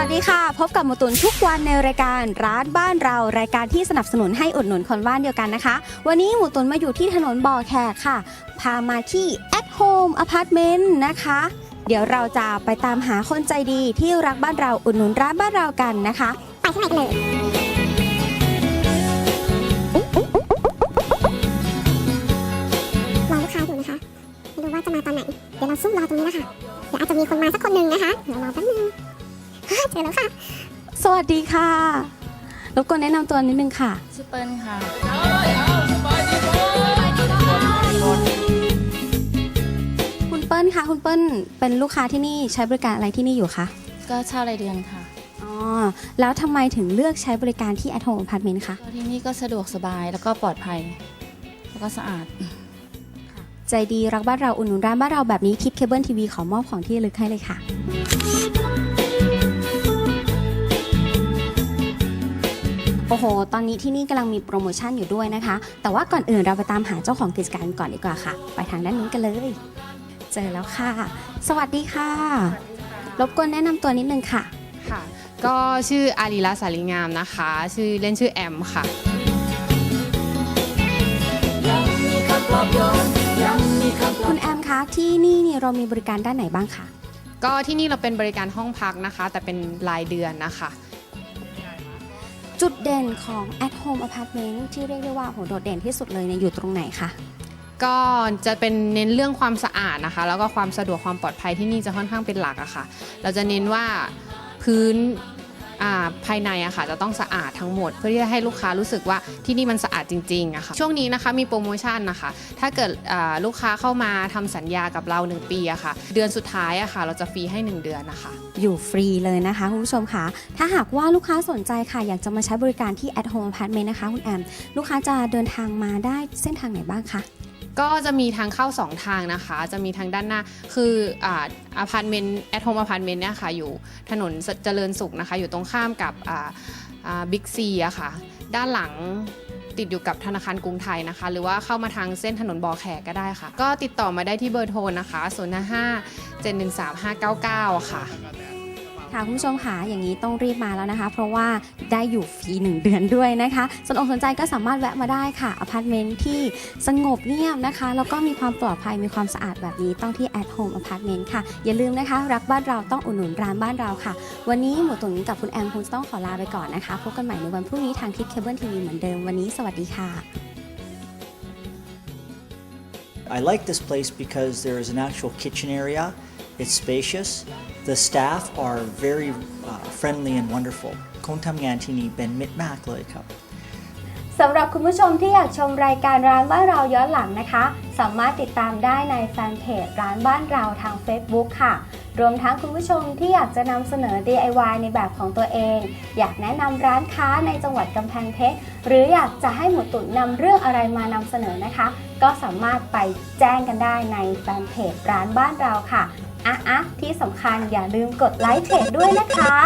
วัสดีค่ะ พบกับหมูตุนทุกวันในรายการร้านบ้านเรารายการที่สนับสนุนให้อุดหนุนคนบ้านเดียวกันนะคะ วันนี้หมูตุนมาอยู่ที่ถนนบ่อแขกค่ะ พามาที่ at home apartment นะคะ เดี๋ยวเราจะไปตามหาคนใจดีที่รักบ้านเราอุดหนุนร้านบ้านเรากันนะคะ ไปข้างในกันเลยรอลูกค้าอยู่นะคะไม่รู้ว่าจะมาตอนไหน เดี๋ยวเราซุ่มรอตรงนี้นะคะเดี๋ยวอาจจะมีคนมาสักคนหนึ่งนะคะเดี๋ยวรอแป๊บนึง ฮ่าเจอแล้วค่ะ สวัสดีค่ะรบกวนแนะนำตัวนิดนึงค่ะ ชื่อเปิ้ลค่ะคุณเปิ้ลคะคุณเปิ้ลเป็นลูกค้าที่นี่ใช้บริการอะไรที่นี่อยู่คะก็เช่ารายเดือนค่ะอ๋อแล้วทำไมถึงเลือกใช้บริการที่ at home apartment คะก็ที่นี่ก็สะดวกสบายแล้วก็ปลอดภัย แล้วก็สะอาด ใจดีรักบ้านเราอุดหนุนร้านบ้านเราแบบนี้ทิปเคเบิลทีวีขอมอบของที่ระลึกให้เลยค่ะ โอ้โห ตอนนี้ที่นี่กำลังมีโปรโมชั่นอยู่ด้วยนะคะ แต่ว่าก่อนอื่นเราไปตามหาเจ้าของกิจการก่อนดีกว่าค่ะ ไปทางด้านนู้นกันเลย เจอแล้วค่ะ สวัสดีค่ะ รบกวนแนะนำตัวนิดนึงค่ะ ค่ะ ก็ชื่ออารีลาสาลีงามนะคะ ชื่อเล่นชื่อแอมค่ะ คุณแอมคะที่นี่เนี่ยเรามีบริการด้านไหนบ้างคะ ก็ที่นี่เราเป็นบริการห้องพักนะคะ แต่เป็นรายเดือนนะคะ จุดเด่นของ at home apartment ที่เรียกได้ว่าโหโดดเด่นที่สุดเลยเนี่ยอยู่ตรงไหนคะ ก็จะเป็นเน้นเรื่องความสะอาดนะคะ แล้วก็ความสะดวกความปลอดภัยที่นี่จะค่อนข้างเป็นหลักอะค่ะ เราจะเน้นว่าพื้น อ่าภายในอะค่ะจะต้องสะอาดทั้งหมด เพื่อที่จะให้ลูกค้ารู้สึกว่าที่นี่มันสะอาดจริงๆอะค่ะช่วงนี้นะคะมีโปรโมชั่นนะคะ ถ้าเกิดอ่าลูกค้าเข้ามาทำสัญญากับเรา 1 ปีอะค่ะ เดือนสุดท้ายอะค่ะ เราจะฟรีให้ 1 เดือนนะคะ อยู่ฟรีเลยนะคะคุณผู้ชมค่ะ ถ้าหากว่าลูกค้าสนใจค่ะ อยากจะมาใช้บริการที่ at home apartment นะคะ คุณแอม ลูกค้าจะเดินทางมาได้เส้นทางไหนบ้างคะ ก็จะมีทางเข้า 2 ทางนะคะ จะมีทางด้านหน้าคืออ่าอพาร์ตเมนต์แอทโฮมอพาร์ตเมนต์เนี่ยค่ะอยู่ถนนเจริญสุขนะคะ อยู่ตรงข้ามกับบิ๊กซีอะค่ะ ด้านหลังติดอยู่กับธนาคารกรุงไทยนะคะ หรือว่าเข้ามาทางเส้นถนนบอแขกก็ได้ค่ะ ก็ติดต่อมาได้ที่เบอร์โทรนะคะ 0 5 7 1 3 5 9 9 ค่ะ ค่ะคุณผู้ชมค่ะอย่างนี้ต้องรีบมาแล้วนะคะ เพราะว่าได้อยู่ฟรีหนึ่งเดือนด้วยนะคะสนอกสนใจก็สามารถแวะมาได้ค่ะอพาร์ตเมนต์ที่สงบเงียบนะคะ แล้วก็มีความปลอดภัยมีความสะอาดแบบนี้ต้องที่ at home apartment ค่ะ อย่าลืมนะคะ รักบ้านเราต้องอุดหนุนร้านบ้านเราค่ะ วันนี้หมูตุ๋นกับคุณแอมคงจะต้องขอลาไปก่อนนะคะพบกันใหม่ในวันพรุ่งนี้ทางทิปเคเบิลทีวีเหมือนเดิมวันนี้สวัสดีค่ะ I like this place because there is an actual kitchen area. It's spacious. The staff are very uh, friendly and wonderful. คนทำงานที่นี่เป็นมิตรมากเลยครับ สำหรับคุณผู้ชมที่อยากชมรายการร้านบ้านเราย้อนหลังนะคะ สามารถติดตามได้ในแฟนเพจร้านบ้านเราทาง Facebook ค่ะ รวมทั้งคุณผู้ชมที่อยากจะนำเสนอ DIY ในแบบของตัวเอง อยากแนะนำร้านค้าในจังหวัดกำแพงเพชร หรืออยากจะให้หมูตุ๋นนำเรื่องอะไรมานำเสนอนะคะ ก็สามารถไปแจ้งกันได้ในแฟนเพจร้านบ้านเราค่ะ อะอะที่สำคัญอย่าลืมกดไลค์เพจด้วยนะคะ